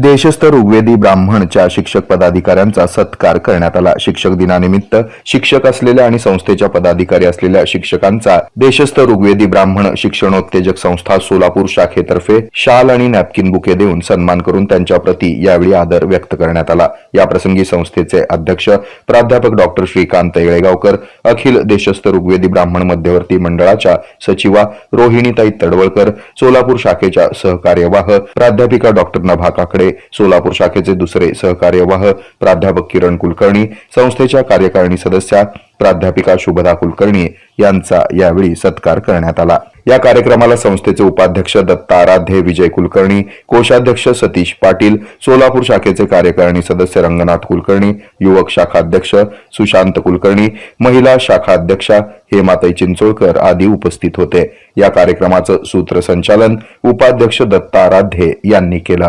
देशस्थ ऋग्वेदी ब्राह्मणच्या शिक्षक पदाधिकाऱ्यांचा सत्कार करण्यात आला. शिक्षक दिनानिमित्त शिक्षक असलेल्या आणि संस्थेच्या पदाधिकारी असलेल्या शिक्षकांचा देशस्थ ऋग्वेदी ब्राह्मण शिक्षणोत्तेजक संस्था सोलापूर शाखेतर्फे शाल आणि नॅपकिन बुके देऊन सन्मान करून त्यांच्या प्रती यावेळी आदर व्यक्त करण्यात आला. याप्रसंगी संस्थेचे अध्यक्ष प्राध्यापक डॉक्टर श्रीकांत येळेगावकर अखिल देशस्थ ऋग्वेदी ब्राह्मण मध्यवर्ती मंडळाच्या सचिवा रोहिणीताई तडवळकर सोलापूर शाखेच्या सहकार्यवाह प्राध्यापिका डॉक्टर नभा काकडे सोलापूर शाखेचे दुसरे सहकार्यवाह प्राध्यापक किरण कुलकर्णी संस्थेच्या कार्यकारिणी सदस्या प्राध्यापिका शुभदा कुलकर्णी यांचा यावेळी सत्कार करण्यात आला. या कार्यक्रमाला संस्थेचे उपाध्यक्ष दत्ताराध्ये विजय कुलकर्णी कोषाध्यक्ष सतीश पाटील सोलापूर शाखेचे कार्यकारिणी सदस्य रंगनाथ कुलकर्णी युवक शाखाध्यक्ष सुशांत कुलकर्णी महिला शाखाध्यक्षा हेमाताई चिंचोळकर आदी उपस्थित होते. या कार्यक्रमाचं सूत्रसंचालन उपाध्यक्ष दत्ताराध्ये यांनी केलं.